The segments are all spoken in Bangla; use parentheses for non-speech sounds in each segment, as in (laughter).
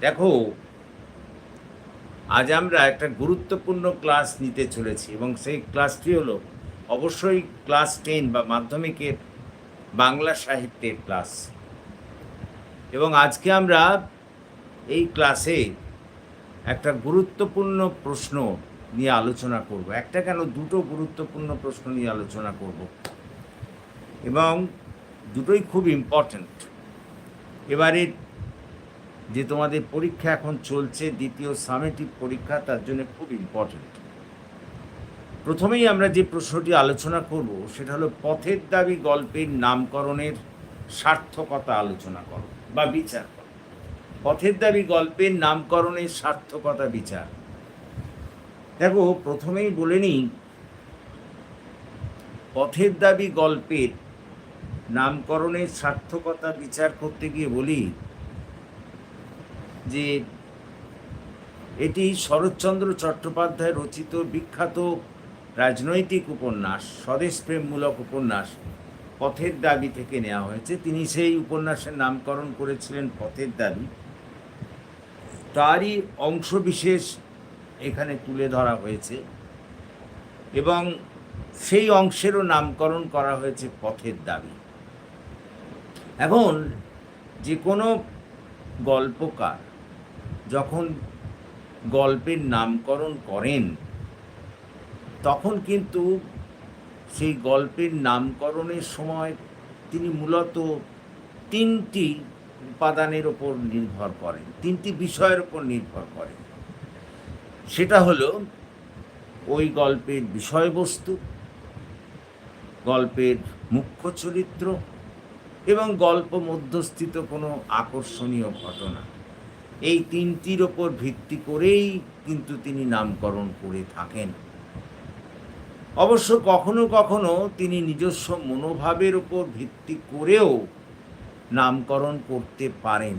দেখো, আজ আমরা একটা গুরুত্বপূর্ণ ক্লাস নিতে চলেছি এবং সেই ক্লাসটি হলো অবশ্যই ক্লাস টেন বা মাধ্যমিকের বাংলা সাহিত্যের ক্লাস। এবং আজকে আমরা এই ক্লাসে একটা গুরুত্বপূর্ণ প্রশ্ন নিয়ে আলোচনা করব। একটা কেন দুটো গুরুত্বপূর্ণ প্রশ্ন নিয়ে আলোচনা করব। এবং দুটোই খুব ইম্পর্ট্যান্ট এবারে যে তোমাদের পরীক্ষা এখন চলছে, দ্বিতীয় সামেটিভ পরীক্ষা, তার জন্য খুব ইম্পর্ট্যান্ট প্রথমেই আমরা যে প্রশ্নটি আলোচনা করব, সেটা হলো পথের দাবি গল্পের নামকরণের সার্থকতা আলোচনা করো বা বিচার করো। পথের দাবি গল্পের নামকরণের সার্থকতা বিচার। দেখো, প্রথমেই বলে নিই, পথের দাবি গল্পের নামকরণের সার্থকতা বিচার করতে গিয়ে বলি যে এটি শরৎচন্দ্র চট্টোপাধ্যায় রচিত বিখ্যাত রাজনৈতিক উপন্যাস স্বদেশপ্রেমমূলক উপন্যাস, পথের দাবি থেকে নেওয়া হয়েছে। তিনি সেই উপন্যাসের নামকরণ করেছিলেন পথের দাবি। তারই অংশবিশেষ এখানে তুলে ধরা হয়েছে এবং সেই অংশেরও নামকরণ করা হয়েছে পথের দাবি। এখন যে কোনো গল্পকার যখন গল্পের নামকরণ করেন, তখন কিন্তু সেই গল্পের নামকরণের সময় তিনি মূলত তিনটি উপাদানের ওপর নির্ভর করেন, তিনটি বিষয়ের ওপর নির্ভর করেন। সেটা হলো, ওই গল্পের বিষয়বস্তু, গল্পের মুখ্য চরিত্র এবং গল্প মধ্যস্থিত কোনো আকর্ষণীয় ঘটনা। এই তিনটির ওপর ভিত্তি করেই কিন্তু তিনি নামকরণ করে থাকেন। অবশ্য কখনো কখনো তিনি নিজস্ব মনোভাবের ওপর ভিত্তি করেও নামকরণ করতে পারেন।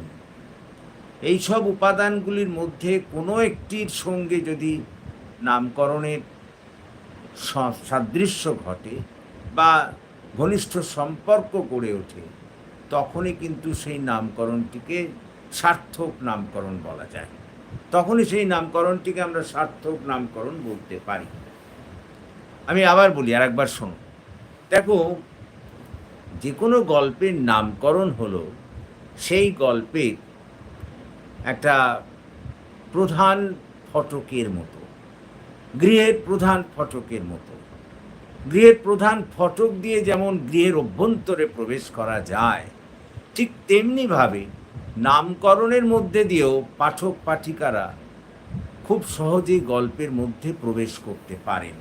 এইসব উপাদানগুলির মধ্যে কোনো একটির সঙ্গে যদি নামকরণের সাদৃশ্য ঘটে বা ঘনিষ্ঠ সম্পর্ক গড়ে ওঠে, তখনই কিন্তু সেই নামকরণটিকে সার্থক নামকরণ বলা যায়। তখনই সেই নামকরণটিকে আমরা সার্থক নামকরণ বলতে পারি। আমি আবার বলি আর একবার শোনো। দেখো যে কোনো গল্পের নামকরণ হলো, সেই গল্পের একটা প্রধান ফটকের মতো, গৃহের প্রধান ফটকের মতো। গৃহের প্রধান ফটক দিয়ে যেমন গৃহের অভ্যন্তরে প্রবেশ করা যায়, ঠিক তেমনিভাবে নামকরণের মধ্যে দিয়েও পাঠক পাঠিকারা খুব সহজেই গল্পের মধ্যে প্রবেশ করতে পারেন।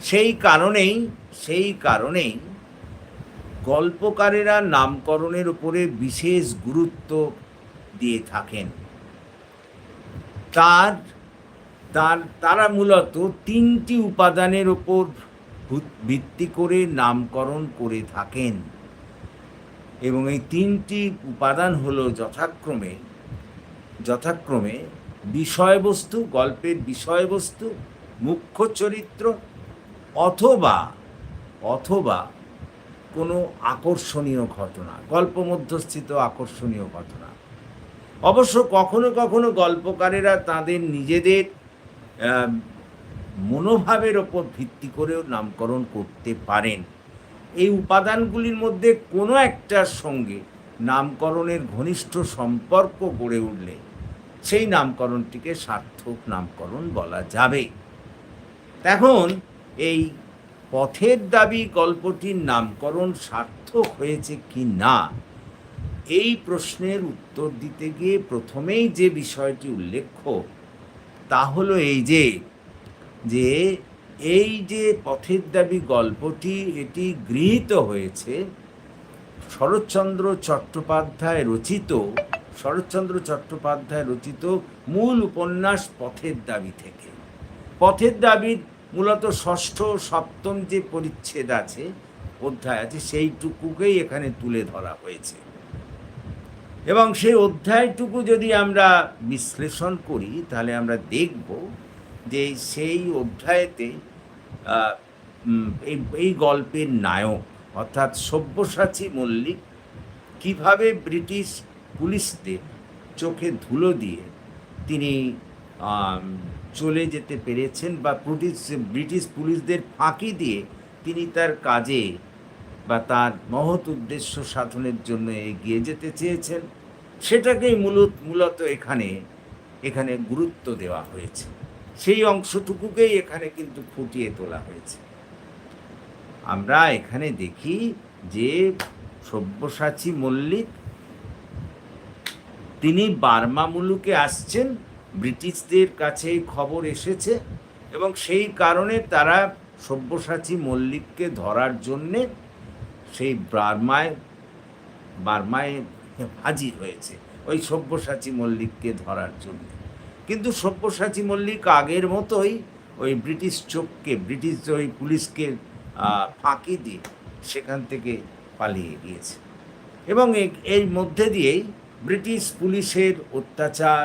সেই কারণেই সেই কারণেই গল্পকারেরা নামকরণের উপরে বিশেষ গুরুত্ব দিয়ে থাকেন। তার তার, তারা মূলত তিনটি উপাদানের উপর ভিত্তি করে নামকরণ করে থাকেন। এবং এই তিনটি উপাদান হলো যথাক্রমে যথাক্রমে বিষয়বস্তু, গল্পের বিষয়বস্তু, মুখ্য চরিত্র অথবা অথবা কোনো আকর্ষণীয় ঘটনা গল্প মধ্যস্থিত আকর্ষণীয় ঘটনা। অবশ্য কখনো কখনো গল্পকারেরা তাদের নিজেদের মনোভাবের ওপর ভিত্তি করেও নামকরণ করতে পারেন। এই উপাদানগুলির মধ্যে কোনো একটার সঙ্গে নামকরণের ঘনিষ্ঠ সম্পর্ক গড়ে উঠলে সেই নামকরণটিকে সার্থক নামকরণ বলা যাবে। এখন এই পথের দাবি গল্পটির নামকরণ সার্থক হয়েছে কি না, এই প্রশ্নের উত্তর দিতে গিয়ে প্রথমেই যে বিষয়টি উল্লেখ্য তা হলো এই যে যে এই যে পথের দাবি গল্পটি এটি গৃহীত হয়েছে, শরৎচন্দ্র চট্টোপাধ্যায় রচিত, শরৎচন্দ্র চট্টোপাধ্যায় রচিত মূল উপন্যাস পথের দাবি থেকে। পথের দাবির মূলত ষষ্ঠ, সপ্তম যে পরিচ্ছেদ আছে, অধ্যায় আছে, সেইটুকুকেই এখানে তুলে ধরা হয়েছে। এবং সেই অধ্যায়টুকু যদি আমরা বিশ্লেষণ করি, তাহলে আমরা দেখব যে সেই অধ্যায়েতে এই এই গল্পের নায়ক, অর্থাৎ সব্যসাচী মল্লিক, কীভাবে ব্রিটিশ পুলিশদের চোখে ধুলো দিয়ে তিনি চলে যেতে পেরেছেন বা ব্রিটিশ ব্রিটিশ পুলিশদের ফাঁকি দিয়ে তিনি তার কাজে বা তার মহৎ উদ্দেশ্য সাধনের জন্য এগিয়ে যেতে চেয়েছেন, সেটাকেই মূলত মূলত এখানে এখানে গুরুত্ব দেওয়া হয়েছে। সেই অংশটুকুকেই এখানে কিন্তু ফুটিয়ে তোলা হয়েছে। আমরা এখানে দেখি যে সব্যসাচী মল্লিক তিনি বার্মা মুলুকে আসছেন, ব্রিটিশদের কাছে খবর এসেছে এবং সেই কারণে তারা সব্যসাচী মল্লিককে ধরার জন্যে সেই বার্মায় বার্মায় হাজির হয়েছে, ওই সব্যসাচী মল্লিককে ধরার জন্য। কিন্তু সব্যসাচী মল্লিক আগের মতোই ওই ব্রিটিশ চোখকে, ব্রিটিশ ওই পুলিশকে ফাঁকি দিয়ে সেখান থেকে পালিয়ে গিয়েছে। এবং এর মধ্যে দিয়েই ব্রিটিশ পুলিশের অত্যাচার,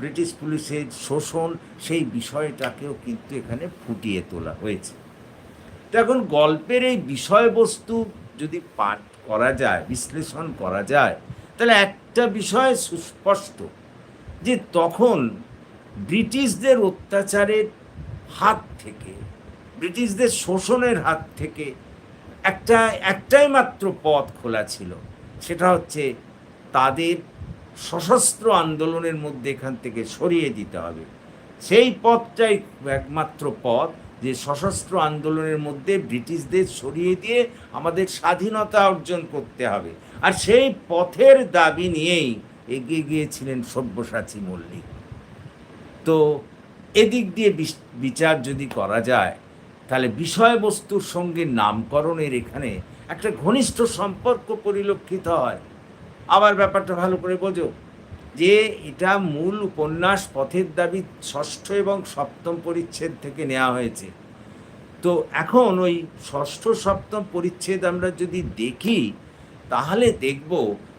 ব্রিটিশ পুলিশের শোষণ সেই বিষয়টাকেও কিন্তু এখানে ফুটিয়ে তোলা হয়েছে। তো এখন গল্পের এই বিষয়বস্তু যদি পাঠ করা যায়, বিশ্লেষণ করা যায়, তাহলে একটা বিষয় সুস্পষ্ট যে তখন ব্রিটিশদের অত্যাচারের হাত থেকে, ব্রিটিশদের শোষণের হাত থেকে একটা, একটাই মাত্র পথ খোলা ছিল। সেটা হচ্ছে তাদের সশস্ত্র আন্দোলনের মধ্যে এখান থেকে সরিয়ে দিতে হবে। সেই পথটাই একমাত্র পথ যে সশস্ত্র আন্দোলনের মধ্যে ব্রিটিশদের সরিয়ে দিয়ে আমাদের স্বাধীনতা অর্জন করতে হবে। আর সেই পথের দাবি নিয়েই এগিয়ে গিয়েছিলেন সব্যসাচী মল্লিক। তো এদিক দিয়ে বিচার যদি করা যায়, তাহলে বিষয়বস্তুর সঙ্গে নামকরণের এখানে একটা ঘনিষ্ঠ সম্পর্ক পরিলক্ষিত হয়। আবার ব্যাপারটা ভালো করে বোঝো, যে এটা মূল উপন্যাস পথের দাবি ষষ্ঠ এবং সপ্তম পরিচ্ছেদ থেকে নেওয়া হয়েছে। তো এখন ওই ষষ্ঠ, সপ্তম পরিচ্ছেদ আমরা যদি দেখি, তাহলে দেখব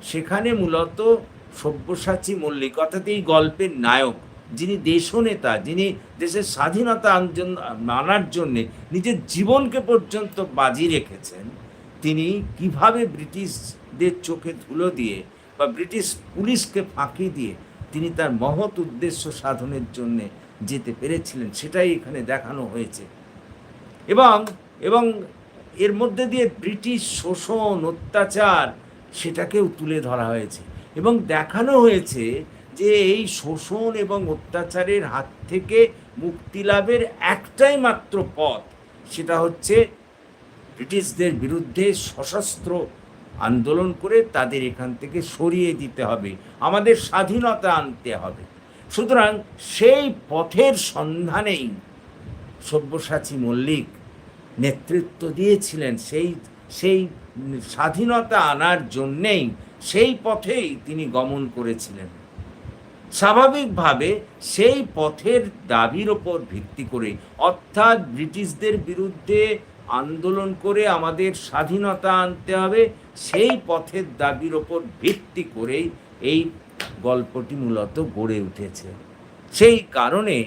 সেখানে মূলত সব্যসাচী মল্লিক, অর্থাৎ এই গল্পের নায়ক যিনি দেশনেতা, যিনি দেশের স্বাধীনতা মানার জন্যে নিজের জীবনকে পর্যন্ত বাজি রেখেছেন, তিনি কীভাবে ব্রিটিশদের চোখে ধুলো দিয়ে বা ব্রিটিশ পুলিশকে ফাঁকি দিয়ে তিনি তার মহৎ উদ্দেশ্য সাধনের জন্যে যেতে পেরেছিলেন, সেটাই এখানে দেখানো হয়েছে। এবং এবং এর মধ্যে দিয়ে ব্রিটিশ শোষণ, অত্যাচার সেটাকেও তুলে ধরা হয়েছে। এবং দেখানো হয়েছে যে এই শোষণ এবং অত্যাচারের হাত থেকে মুক্তি লাভের একটাই মাত্র পথ, সেটা হচ্ছে ব্রিটিশদের বিরুদ্ধে সশস্ত্র আন্দোলন করে তাদের এখান থেকে সরিয়ে দিতে হবে, আমাদের স্বাধীনতা আনতে হবে। সুতরাং সেই পথের সন্ধানেই সব্যসাচী মল্লিক নেতৃত্ব দিয়েছিলেন, সেই সেই স্বাধীনতা আনার জন্যেই সেই পথেই তিনি গমন করেছিলেন। স্বাভাবিকভাবে সেই পথের দাবির ওপর ভিত্তি করে, অর্থাৎ ব্রিটিশদের বিরুদ্ধে আন্দোলন করে আমাদের স্বাধীনতা আনতে হবে, সেই পথের দাবির ওপর ভিত্তি করেই এই গল্পটি মূলত গড়ে উঠেছে। সেই কারণে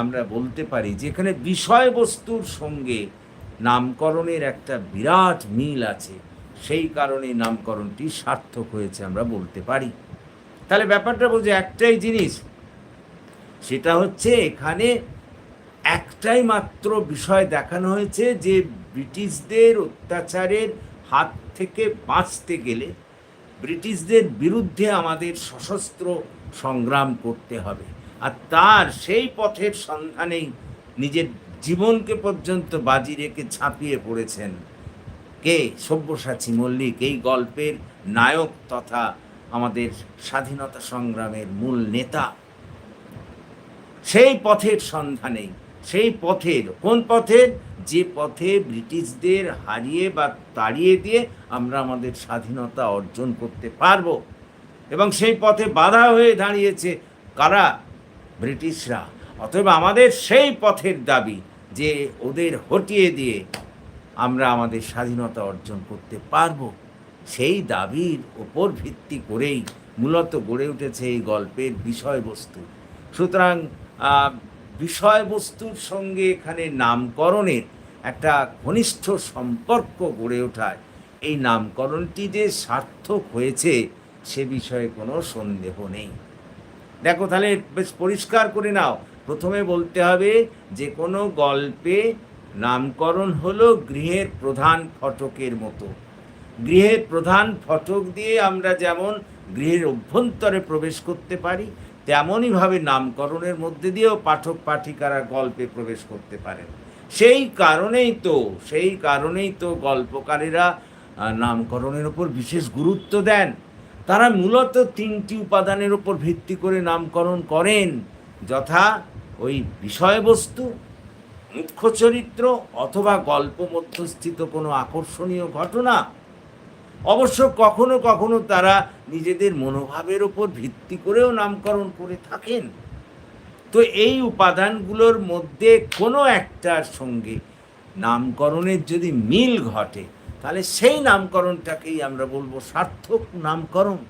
আমরা বলতে পারি যেখানে বিষয়বস্তুর সঙ্গে নামকরণের একটা বিরাট মিল আছে। সেই কারণে নামকরণটি সার্থক হয়েছে আমরা বলতে পারি। তাহলে ব্যাপারটা বলছে, একটাই জিনিস, সেটা হচ্ছে এখানে একটাই মাত্র বিষয় দেখানো হয়েছে যে ব্রিটিশদের অত্যাচারের হাত থেকে বাঁচতে গেলে ব্রিটিশদের বিরুদ্ধে আমাদের সশস্ত্র সংগ্রাম করতে হবে। আর তার সেই পথের সন্ধানেই নিজের জীবনকে পর্যন্ত বাজি রেখে ছাপিয়ে পড়েছেন কে? সব্যসাচী মল্লিক। এই গল্পের নায়ক তথা আমাদের স্বাধীনতা সংগ্রামের মূল নেতা। সেই পথের সন্ধানেই সেই পথের, কোন পথের যে পথে ব্রিটিশদের হারিয়ে বা তাড়িয়ে দিয়ে আমরা আমাদের স্বাধীনতা অর্জন করতে পারব। এবং সেই পথে বাধা হয়ে দাঁড়িয়েছে কারা? ব্রিটিশরা। অতএব আমাদের সেই পথের দাবি যে ওদের হটিয়ে দিয়ে আমরা আমাদের স্বাধীনতা অর্জন করতে পারব। সেই দাবির ওপর ভিত্তি করেই মূলত গড়ে উঠেছে এই গল্পের বিষয়বস্তু। সুতরাং বিষয়বস্তুর সঙ্গে এখানে নামকরণের একটা ঘনিষ্ঠ সম্পর্ক গড়ে ওঠায়। এই নামকরণটি যে সার্থক হয়েছে, সে বিষয়ে কোনো সন্দেহ নেই। দেখো তাহলে বেশ পরিষ্কার করে নাও। প্রথমে বলতে হবে, যে কোনো গল্পে নামকরণ হলো গৃহের প্রধান ফটকের মতো। গৃহের প্রধান ফটক দিয়ে আমরা যেমন গৃহের অভ্যন্তরে প্রবেশ করতে পারি, তেমনইভাবে নামকরণের মধ্যে দিয়েও পাঠক পাঠিকারা গল্পে প্রবেশ করতে পারেন। সেই কারণেই তো, সেই কারণেই তো গল্পকারীরা নামকরণের ওপর বিশেষ গুরুত্ব দেন। তারা মূলত তিনটি উপাদানের ওপর ভিত্তি করে নামকরণ করেন, যথা ওই বিষয়বস্তু, মুখ্য চরিত্র অথবা গল্প মধ্যস্থিত কোনো আকর্ষণীয় ঘটনা অবশ্য কখনো কখনো তারা নিজেদের মনোভাবের ওপর ভিত্তি করেও নামকরণ করে থাকেন। তো এই উপাদানগুলোর মধ্যে কোনো একটার সঙ্গে নামকরণের যদি মিল ঘটে, তাহলে সেই নামকরণটাকেই আমরা বলব সার্থক নামকরণ।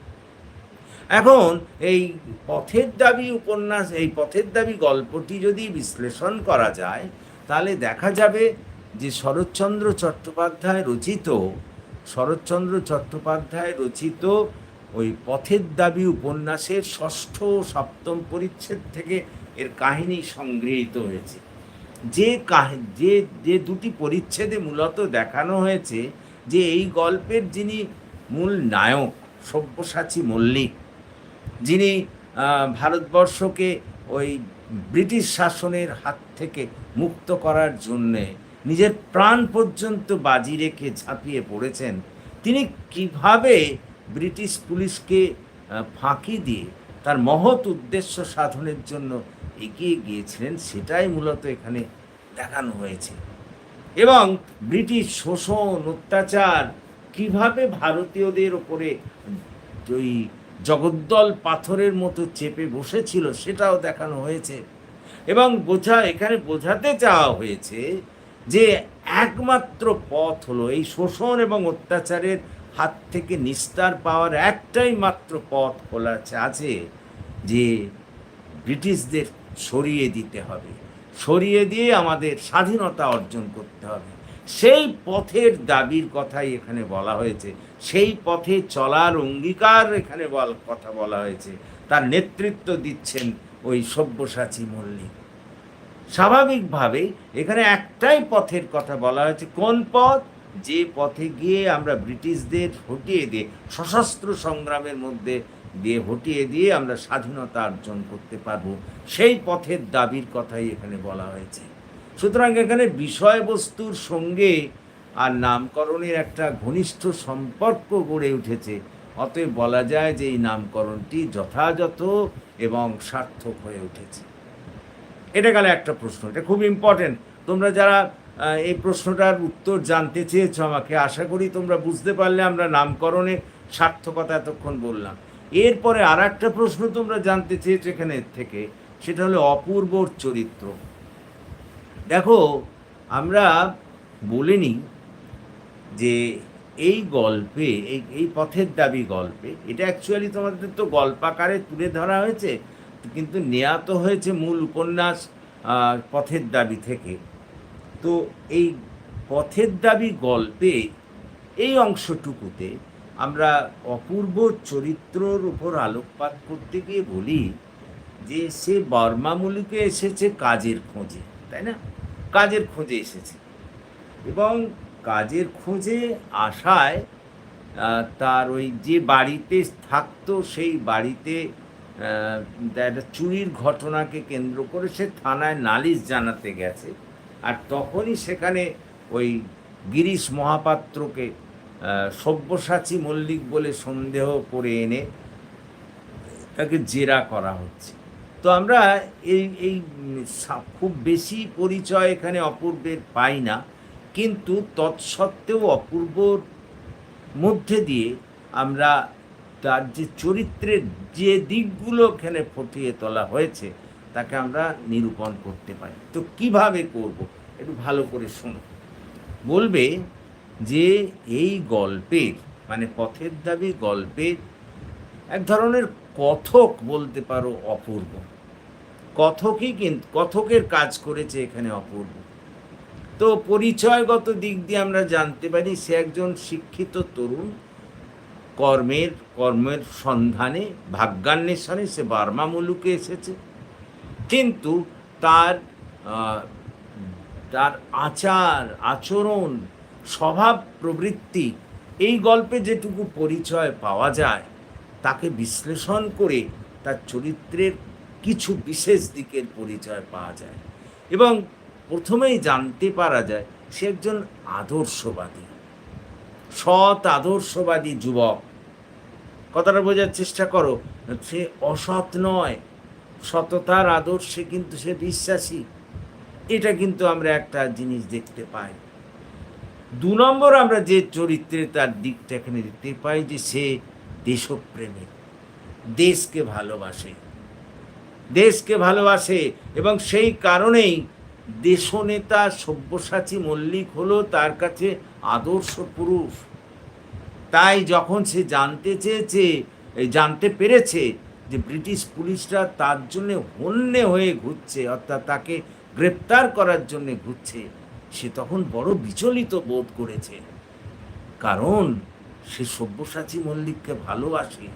এখন এই পথের দাবি উপন্যাস, এই পথের দাবি গল্পটি যদি বিশ্লেষণ করা যায়, তাহলে দেখা যাবে যে শরৎচন্দ্র চট্টোপাধ্যায় রচিত শরৎচন্দ্র চট্টোপাধ্যায় রচিত ওই পথের দাবি উপন্যাসের ষষ্ঠ সপ্তম পরিচ্ছেদ থেকে এর কাহিনী সংগৃহীত হয়েছে। যে যে যে দুটি পরিচ্ছেদে মূলত দেখানো হয়েছে যে এই গল্পের যিনি মূল নায়ক, সব্যসাচী মল্লিক, যিনি ভারতবর্ষকে ওই ব্রিটিশ শাসনের হাত থেকে মুক্ত করার জন্যে নিজের প্রাণ পর্যন্ত বাজি রেখে ঝাঁপিয়ে পড়েছেন, তিনি কীভাবে ব্রিটিশ পুলিশকে ফাঁকি দিয়ে তার মহৎ উদ্দেশ্য সাধনের জন্য এগিয়ে গিয়েছিলেন, সেটাই মূলত এখানে দেখানো হয়েছে। এবং ব্রিটিশ শোষণ, অত্যাচার কীভাবে ভারতীয়দের ওপরে ওই জগদ্দল পাথরের মতো চেপে বসেছিল, সেটাও দেখানো হয়েছে। এবং বোঝা, এখানে বোঝাতে চাওয়া হয়েছে যে একমাত্র পথ হলো এই শোষণ এবং অত্যাচারের হাত থেকে নিস্তার পাওয়ার একটাই মাত্র পথ খোলা আছে- যে ব্রিটিশদের সরিয়ে দিতে হবে। সরিয়ে দিয়ে আমাদের স্বাধীনতা অর্জন করতে হবে। সেই পথের দাবির কথাই এখানে বলা হয়েছে। সেই পথে চলার অঙ্গীকার এখানে বল, কথা বলা হয়েছে। তার নেতৃত্ব দিচ্ছেন ওই সব্যসাচী মল্লিক। স্বাভাবিকভাবে এখানে একটাই পথের কথা বলা হয়েছে। কোন পথ? যে পথে গিয়ে আমরা ব্রিটিশদের হটিয়ে দিয়ে, সশস্ত্র সংগ্রামের মধ্যে দিয়ে হটিয়ে দিয়ে আমরা স্বাধীনতা অর্জন করতে পারব, সেই পথের দাবির কথাই এখানে বলা হয়েছে। সুতরাং এখানে বিষয়বস্তুর সঙ্গে আর নামকরণের একটা ঘনিষ্ঠ সম্পর্ক গড়ে উঠেছে। অতএব বলা যায় যে এই নামকরণটি যথাযথ এবং সার্থক হয়ে উঠেছে। এটা গেল একটা প্রশ্ন, এটা খুব ইম্পর্টেন্ট তোমরা যারা এই প্রশ্নটার উত্তর জানতে চেয়েছো আমাকে, আশা করি তোমরা বুঝতে পারলে আমরা নামকরণে সার্থকতা এতক্ষণ বললাম। এরপরে আর একটা প্রশ্ন তোমরা জানতে চেয়েছো এখানে থেকে, সেটা হলো অপূর্বর চরিত্র। দেখো, আমরা বলিনি যে এই গল্পে, এই এই পথের দাবি গল্পে, এটা অ্যাকচুয়ালি তোমাদের তো গল্পাকারে তুলে ধরা হয়েছে কিন্তু নেয়া তো হয়েছে মূল উপন্যাস পথের দাবি থেকে। তো এই পথের দাবি গল্পে এই অংশটুকুতে আমরা অপূর্ব চরিত্রর উপর আলোকপাত করতে গিয়ে বলি যে সে বর্মামূলিকে এসেছে কাজের খোঁজে, তাই না? কাজের খোঁজে এসেছে। এবং কাজের খোঁজে আসায় তার ওই যে বাড়িতে থাকতো সেই বাড়িতে একটা চুরির ঘটনাকে কেন্দ্র করে সে থানায় নালিশ জানাতে গেছে। আর তখনই সেখানে ওই গিরিশ মহাপাত্রকে সব্যসাচী মল্লিক বলে সন্দেহ করে এনে তাকে জেরা করা হচ্ছে। তো আমরা এই এই খুব বেশি পরিচয় এখানে অপূর্বের পাই না। কিন্তু তৎসত্ত্বেও অপূর্বর মধ্যে দিয়ে আমরা তার যে চরিত্রের যে দিকগুলো এখানে ফুটিয়ে তোলা হয়েছে, তাকে আমরা নিরূপণ করতে পারি। তো কীভাবে করব? একটু ভালো করে শোনো। বলবে যে এই গল্পের মানে পথের দাবি গল্পের এক ধরনের কথক বলতে পারো অপূর্ব। কথকই কিন্তু কথকের কাজ করেছে এখানে অপূর্ব। তো পরিচয়গত দিক দিয়ে আমরা জানতে পারি সে একজন শিক্ষিত তরুণ কর্মের কর্মের সন্ধানে, ভাগ্যান্বেষণে সে বার্মা মুলুকে এসেছে। কিন্তু তার তার আচার, আচরণ, স্বভাব প্রবৃত্তি, এই গল্পে যেটুকু পরিচয় পাওয়া যায়, তাকে বিশ্লেষণ করে তার চরিত্রের কিছু বিশেষ দিকের পরিচয় পাওয়া যায়। এবং প্রথমেই জানতে পারা যায়, সে একজন আদর্শবাদী। সৎ আদর্শবাদী যুবক। কথাটা বোঝার চেষ্টা করো। সে অসৎ নয়। সততার আদর্শে কিন্তু সে বিশ্বাসী। এটা কিন্তু আমরা একটা জিনিস দেখতে পাই। দু নম্বর আমরা যে চরিত্রে তার দিকটা এখানে দেখতে পাই যে সে দেশপ্রেমিক। দেশকে ভালোবাসে। দেশকে ভালোবাসে এবং সেই কারণেই দেশনেতা সব্যসাচী মল্লিক হলো তার কাছে আদর্শ পুরুষ। তাই যখন সে জানতে চেয়েছে জানতে পেরেছে যে ব্রিটিশ পুলিশরা তার জন্য হন্যে হয়ে ঘুরছে, অর্থাৎ তাকে গ্রেপ্তার করার জন্য ঘুরছে, সে তখন বড় বিচলিত বোধ করেছে। কারণ সে সব্যসাচী মল্লিককে ভালোবাসে।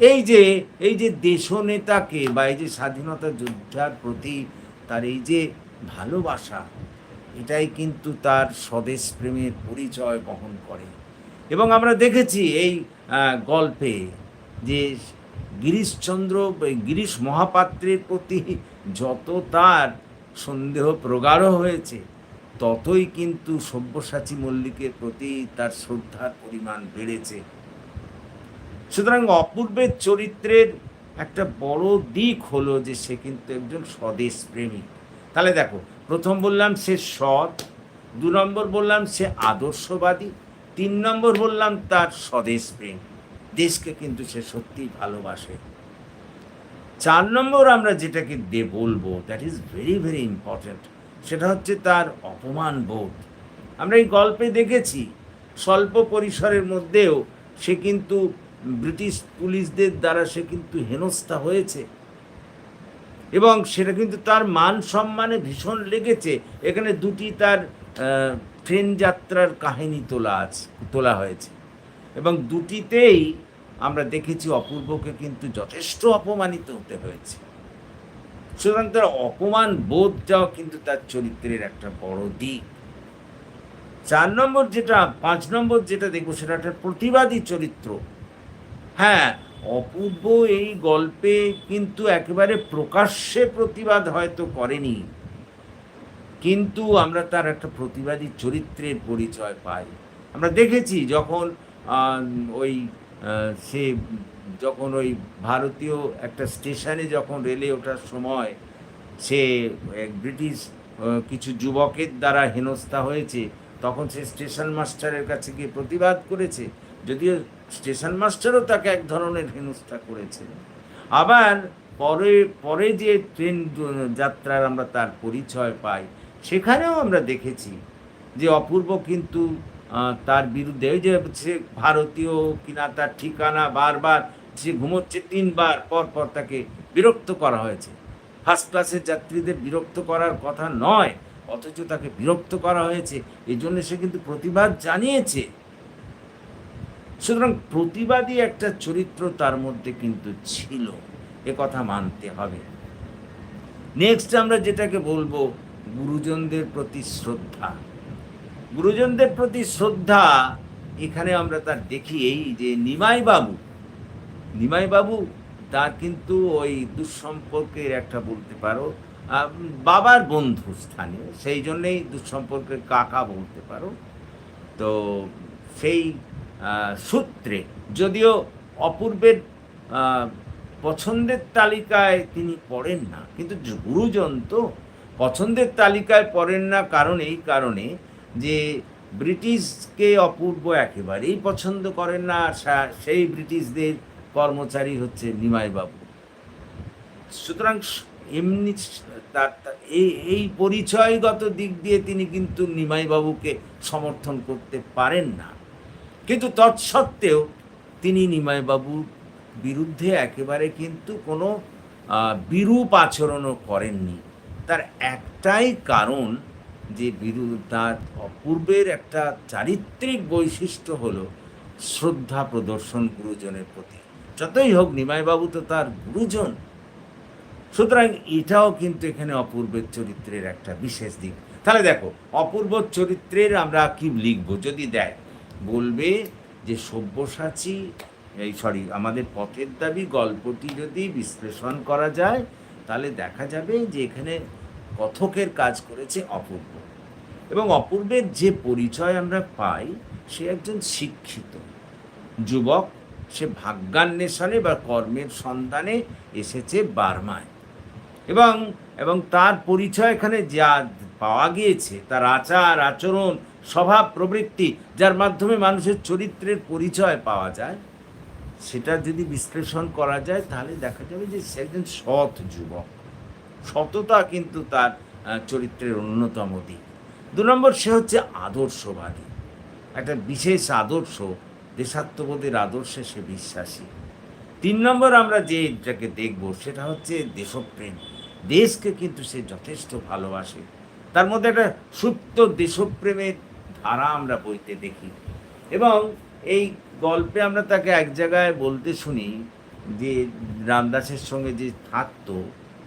এই যে এই যে দেশনেতাকে বা এই যে স্বাধীনতা যোদ্ধার প্রতি তার এই যে ভালোবাসা, এটাই কিন্তু তার স্বদেশ প্রেমের পরিচয় বহন করে। এবং আমরা দেখেছি এই গল্পে যে গিরিশচন্দ্র গিরিশ মহাপাত্রের প্রতি যত তার সন্দেহ প্রগাঢ় হয়েছে, ততই কিন্তু সব্যসাচী মল্লিকের প্রতি তার শ্রদ্ধার পরিমাণ বেড়েছে। সুতরাং অপূর্বের চরিত্রের একটা বড় দিক হলো যে সে কিন্তু একজন স্বদেশ প্রেমিক। তাহলে দেখো, প্রথম বললাম সে সৎ, দু নম্বর বললাম সে আদর্শবাদী তিন নম্বর বললাম, তার স্বদেশ প্রেম। দেশকে কিন্তু সে সত্যিই ভালোবাসে। চার নম্বর আমরা যেটাকে দে বলব that is very very important সেটা হচ্ছে তার অপমান বোধ। আমরা এই গল্পে দেখেছি, স্বল্প পরিসরের মধ্যেও সে কিন্তু ব্রিটিশ পুলিশদের দ্বারা সে কিন্তু হেনস্থা হয়েছে। এবং সেটা কিন্তু তার মান সম্মানে ভীষণ লেগেছে। এখানে দুটি তার ট্রেন যাত্রার কাহিনী তোলা আছে তোলা হয়েছে। এবং দুটিতেই আমরা দেখেছি অপূর্বকে কিন্তু যথেষ্ট অপমানিত হতে হয়েছে। সুতরাং তার অপমান বোধটাও কিন্তু তার চরিত্রের একটা বড় দিক। চার নম্বর যেটা, পাঁচ নম্বর যেটা দেখব, সেটা একটা প্রতিবাদী চরিত্র। হ্যাঁ অপূর্ব এই গল্পে কিন্তু একেবারে প্রকাশ্যে প্রতিবাদ হয়তো করেনি। কিন্তু আমরা তার একটা প্রতিবাদী চরিত্রের পরিচয় পাই। আমরা দেখেছি যখন ওই সে যখন ওই ভারতীয় একটা স্টেশনে যখন রেলে ওঠার সময় সে এক ব্রিটিশ কিছু যুবকের দ্বারা হেনস্থা হয়েছে, তখন সে স্টেশন মাস্টারের কাছে গিয়ে প্রতিবাদ করেছে। যদিও স্টেশন মাস্টারও তাকে এক ধরনের হেনস্থা করেছে। আবার পরে পরে যে ট্রেন, যাত্রার আমরা তার পরিচয় পাই সেখানেও আমরা দেখেছি যে অপূর্ব কিন্তু তার বিরুদ্ধে ওই যে সে ভারতীয় কিনা তার ঠিকানা বারবার সে ঘুমোচ্ছে তিনবার পর পর তাকে বিরক্ত করা হয়েছে। ফার্স্ট ক্লাসের যাত্রীদের বিরক্ত করার কথা নয়, অথচ তাকে বিরক্ত করা হয়েছে। এই জন্য সে কিন্তু প্রতিবাদ জানিয়েছে। সুতরাং প্রতিবাদী একটা চরিত্র তার মধ্যে কিন্তু ছিল, এ কথা মানতে হবে। নেক্সট আমরা যেটাকে বলব গুরুজনদের প্রতি শ্রদ্ধা। গুরুজনদের প্রতি শ্রদ্ধা, এখানে আমরা তার দেখি এই যে নিমাই বাবু নিমাই বাবু তার কিন্তু ওই দুঃসম্পর্কের একটা বলতে পারো বাবার বন্ধু স্থানীয় সেই জন্যেই দুঃসম্পর্কের কাকা বলতে পারো। তো সেই সূত্রে যদিও অপূর্বের পছন্দের তালিকায় তিনি পড়েন না, কিন্তু গুরুজন তো পছন্দের তালিকায় পড়েন না কারণ এই কারণে যে ব্রিটিশকে অপূর্ব একেবারেই পছন্দ করেন না সেই ব্রিটিশদের কর্মচারী হচ্ছে নিমাইবাবু। সুতরাং এমনি এই পরিচয়গত দিক দিয়ে তিনি কিন্তু নিমাইবাবুকে সমর্থন করতে পারেন না। কিন্তু তৎসত্ত্বেও তিনি নিমাইবাবুর বিরুদ্ধে একেবারে কিন্তু কোনো বিরূপ আচরণও করেননি। তার একটাই কারণ যে বিরু তার অপূর্বের একটা চারিত্রিক বৈশিষ্ট্য হলো শ্রদ্ধা প্রদর্শন গুরুজনের প্রতি। যতই হোক, নিমাইবাবু তো তার গুরুজন। সুতরাং এটাও কিন্তু এখানে অপূর্বের চরিত্রের একটা বিশেষ দিক। তাহলে দেখো, অপূর্ব চরিত্রের আমরা কি লিখব? যদি দেয় বলবে যে সব্যসাচী, এই সরি, আমাদের পথের দাবি, গল্পটি যদি বিশ্লেষণ করা যায় তাহলে দেখা যাবে যে এখানে কথকের কাজ করেছে অপূর্ব। এবং অপূর্বের যে পরিচয় আমরা পাই, সে একজন শিক্ষিত। যুবক, সে ভাগ্যান্বেষণে বা কর্মের সন্ধানে এসেছে বার্মায়। এবং এবং তার পরিচয় এখানে যা পাওয়া গিয়েছে, তার আচার, আচরণ, স্বভাব প্রবৃত্তি, যার মাধ্যমে মানুষের চরিত্রের পরিচয় পাওয়া যায় সেটা যদি বিশ্লেষণ করা যায়, তাহলে দেখা যাবে যে সে একজন সৎ যুবক। সততা কিন্তু তার চরিত্রের অন্যতম দিক। দু নম্বর, সে হচ্ছে আদর্শবাদী। একটা বিশেষ আদর্শ, দেশাত্মবোধের আদর্শে সে বিশ্বাসী। তিন নম্বর, আমরা যে এটাকে দেখব, সেটা হচ্ছে দেশপ্রেম। দেশকে কিন্তু সে যথেষ্ট ভালোবাসে। তার মধ্যে একটা সুপ্ত দেশপ্রেমের ধারা আমরা বইতে দেখি। এবং এই গল্পে আমরা তাকে এক জায়গায় বলতে শুনি যে রামদাসের সঙ্গে যে থাকতো,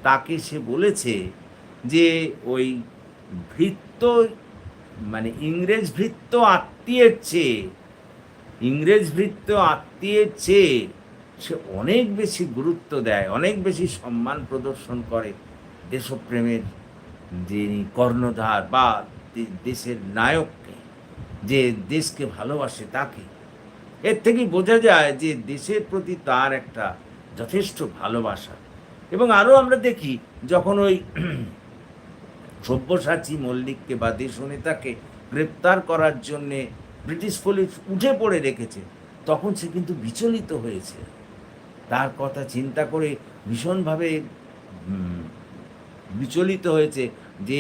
তাকে সে বলেছে যে ওই ভৃত্য মানে ইংরেজ ভৃত্য আত্মীয়ের চেয়ে, ইংরেজ ভৃত্য আত্মীয়ের চেয়ে সে অনেক বেশি গুরুত্ব দেয়, অনেক বেশি সম্মান প্রদর্শন করে দেশপ্রেমের যিনি কর্ণধার বা দেশের নায়ককে, যে দেশকে ভালোবাসে তাকে। এর থেকেই বোঝা যায় যে দেশের প্রতি তার একটা যথেষ্ট ভালোবাসা। এবং আরও আমরা দেখি, যখন ওই (clears throat) সব্যসাচী মল্লিককে বা দেশনেতাকে গ্রেপ্তার করার জন্যে ব্রিটিশ পুলিশ উঠে পড়ে রেখেছে, তখন সে কিন্তু বিচলিত হয়েছে। তার কথা চিন্তা করে ভীষণভাবে বিচলিত হয়েছে যে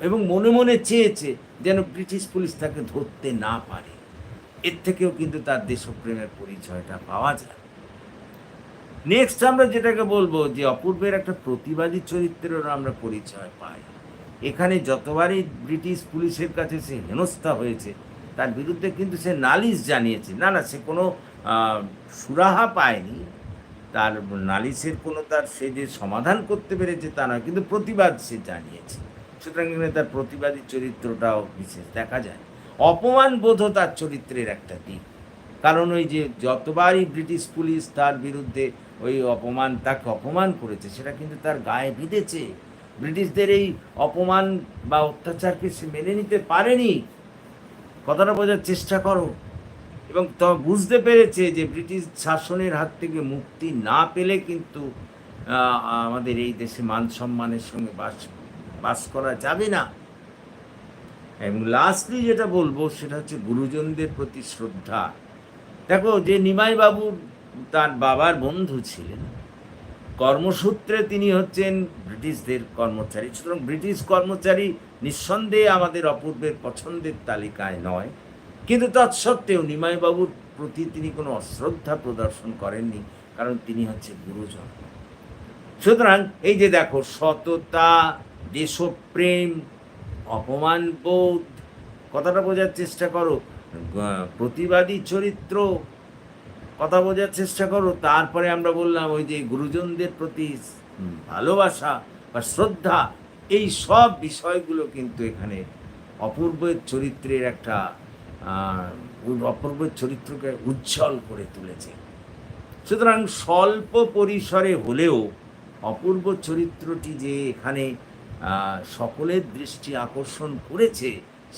এবং মনে মনে চেয়েছে যেন ব্রিটিশ পুলিশ তাকে ধরতে না পারে। এর থেকেও কিন্তু তার দেশপ্রেমের পরিচয়টা পাওয়া যায়। নেক্সট আমরা যেটাকে বলব যে, অপূর্বের একটা প্রতিবাদী চরিত্রেরও আমরা পরিচয় পাই। এখানে যতবারই ব্রিটিশ পুলিশের কাছে সে হেনস্থা হয়েছে, তার বিরুদ্ধে কিন্তু সে নালিশ জানিয়েছে। না না, সে কোনো সুরাহা পায়নি। তার নালিশের কোনো তার সে যে সমাধান করতে পেরেছে তা নয়, কিন্তু প্রতিবাদ সে জানিয়েছে। সুতরাং তার প্রতিবাদী চরিত্রটাও বিশেষ দেখা যায়। অপমান বোধও তার চরিত্রের একটা দিক। কারণ ওই যে যতবারই ব্রিটিশ পুলিশ তার বিরুদ্ধে ওই অপমান, তাকে অপমান করেছে, সেটা কিন্তু তার গায়ে বিঁধেছে। ব্রিটিশদের এই অপমান বা অত্যাচারকে সে মেনে নিতে পারেনি। কথাটা বোঝার চেষ্টা করো। এবং ত বুঝতে পেরেছে যে ব্রিটিশ শাসনের হাত থেকে মুক্তি না পেলে কিন্তু আমাদের এই দেশে মান সম্মানের সঙ্গে বাস বাস করা যাবে না। এবং লাস্টলি যেটা বলব সেটা হচ্ছে গুরুজনদের প্রতি শ্রদ্ধা। দেখো যে নিমাই বাবু তার বাবার বন্ধু ছিলেন, কর্মসূত্রে তিনি হচ্ছেন ব্রিটিশদের কর্মচারী। সুতরাং ব্রিটিশ কর্মচারী নিঃসন্দেহে আমাদের অপূর্বের পছন্দের তালিকায় নয়। কিন্তু তৎসত্ত্বেও নিমাইবাবুর প্রতি তিনি কোনো অশ্রদ্ধা প্রদর্শন করেননি, কারণ তিনি হচ্ছে গুরুজন। সুতরাং এই যে দেখো, সততা, দেশপ্রেম অপমানবোধ কথাটা বোঝার চেষ্টা করো। প্রতিবাদী চরিত্র। কথা বোঝার চেষ্টা করো। তারপরে আমরা বললাম, ওই যে গুরুজনদের প্রতি ভালোবাসা বা শ্রদ্ধা, এই সব বিষয়গুলো কিন্তু এখানে অপূর্বের চরিত্রের একটা অপূর্বের চরিত্রকে উজ্জ্বল করে তুলেছে। সুতরাং স্বল্প পরিসরে হলেও অপূর্ব চরিত্রটি যে এখানে সকলের দৃষ্টি আকর্ষণ করেছে,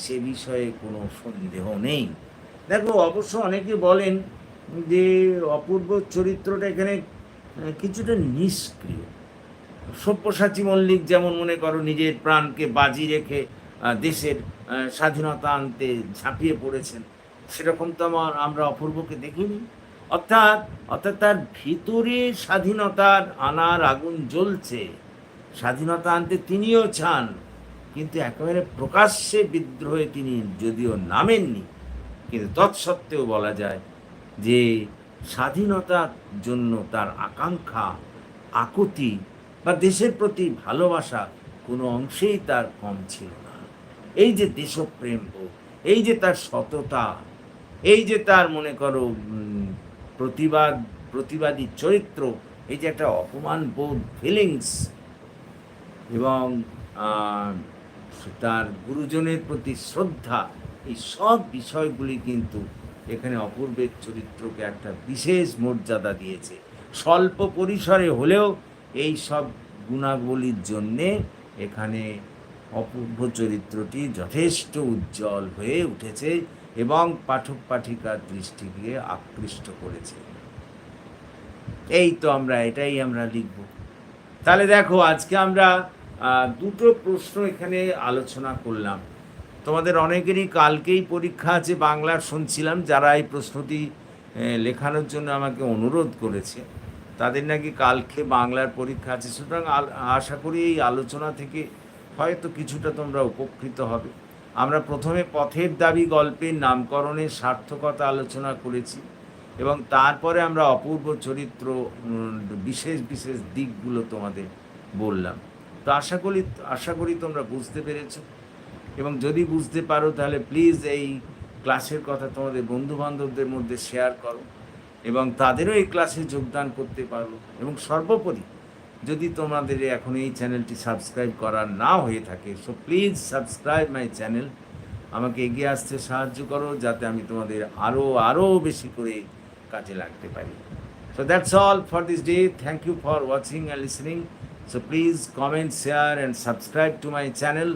সে বিষয়ে কোনো সন্দেহ নেই। দেখো, অবশ্য অনেকে বলেন যে অপূর্ব চরিত্রটা এখানে কিছুটা নিষ্ক্রিয়। সব্যসাচী মল্লিক যেমন মনে করো নিজের প্রাণকে বাজি রেখে দেশের স্বাধীনতা আনতে ঝাঁপিয়ে পড়েছেন, সেরকম তো আমার, আমরা অপূর্বকে দেখিনি। অর্থাৎ অর্থাৎ তার ভিতরে স্বাধীনতার আনার আগুন জ্বলছে। স্বাধীনতা আনতে তিনিও চান, কিন্তু একেবারে প্রকাশ্যে বিদ্রোহে তিনি যদিও নামেননি, কিন্তু তৎসত্ত্বেও বলা যায় যে স্বাধীনতার জন্য তার আকাঙ্ক্ষা, আকুতি বা দেশের প্রতি ভালোবাসা কোনো অংশেই তার কম ছিল না। এই যে দেশপ্রেম এই যে তার সততা, এই যে তার, মনে করো প্রতিবাদ, প্রতিবাদী চরিত্র, এই যে একটা অপমান বোধ ফিলিংস এবং তার গুরুজনের প্রতি শ্রদ্ধা, এই সব বিষয়গুলি কিন্তু এখানে অপূর্বের চরিত্রকে একটা বিশেষ মর্যাদা দিয়েছে। স্বল্প পরিসরে হলেও এই সব গুণাবলীর জন্যে এখানে অপূর্ব চরিত্রটি যথেষ্ট উজ্জ্বল হয়ে উঠেছে এবং পাঠক পাঠিকার দৃষ্টিকে আকৃষ্ট করেছে। এই তো আমরা এটাই আমরা লিখব। তাহলে দেখো, আজকে আমরা দুটো প্রশ্ন এখানে আলোচনা করলাম। তোমাদের অনেকেরই কালকেই পরীক্ষা আছে, বাংলার শুনছিলাম, যারা এই প্রশ্নটি লেখানোর জন্য আমাকে অনুরোধ করেছে। তাদের নাকি কালকে বাংলার পরীক্ষা আছে। সুতরাং আশা করি এই আলোচনা থেকে হয়তো কিছুটা তোমরা উপকৃত হবে। আমরা প্রথমে পথের দাবি, গল্পের নামকরণের সার্থকতা আলোচনা করেছি। এবং তারপরে আমরা অপূর্ব চরিত্র বিশেষ বিশেষ দিকগুলো তোমাদের বললাম। তো আশা করি আশা করি তোমরা বুঝতে পেরেছ। এবং যদি বুঝতে পারো, তাহলে প্লিজ এই ক্লাসের কথা তোমাদের বন্ধু বান্ধবদের মধ্যে শেয়ার করো এবং তাদেরও এই ক্লাসে যোগদান করতে পারো। এবং সর্বোপরি, যদি তোমাদের এখন এই চ্যানেলটি সাবস্ক্রাইব করা না হয়ে থাকে so please subscribe my channel আমাকে এগিয়ে আসতে সাহায্য করো, যাতে আমি তোমাদের আরও আরও বেশি করে কাজে লাগতে পারি। So that's all for this day thank you for watching and listening so please comment share and subscribe to my channel